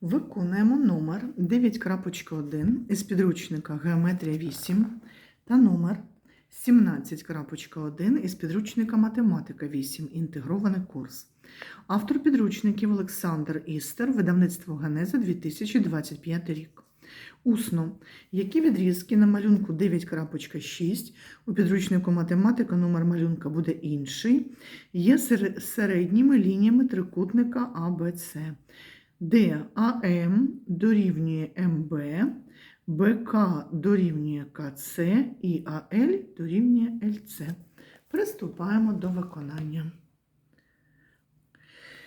Виконуємо номер 9.1 із підручника Геометрія 8 та номер 17.1 із підручника Математика 8. Інтегрований курс. Автор підручників Олександр Істер, видавництво Генеза 2025 рік. Усно. Які відрізки на малюнку 9.6 у підручнику математика номер малюнка буде інший, є середніми лініями трикутника АБЦ, де АМ дорівнює МБ, БК дорівнює КЦ і АЛ дорівнює ЛЦ. Приступаємо до виконання.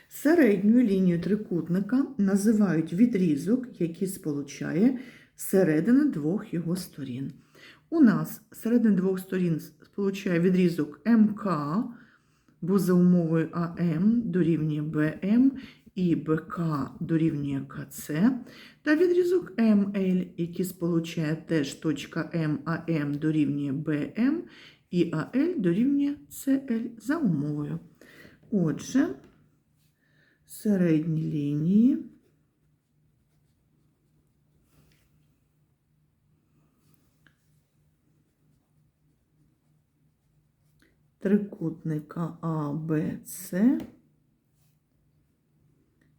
Середньою лінією трикутника називають відрізок, який сполучає середини двох його сторін. У нас середини двох сторін сполучає відрізок МК, бо за умовою АМ дорівнює БМ і БК дорівнює КЦ, та відрізок МЛ, який сполучає теж точка М, АМ дорівнює БМ і АЛ дорівнює СЛ за умовою. Отже, середні лінії трикутника АБЦ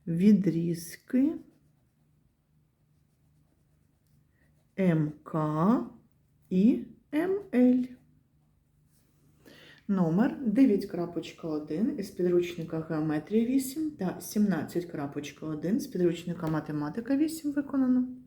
відрізки МК і МЛ. Номер 9.1 із підручника Геометрія 8 та 17.1 з підручника Математика 8 виконано.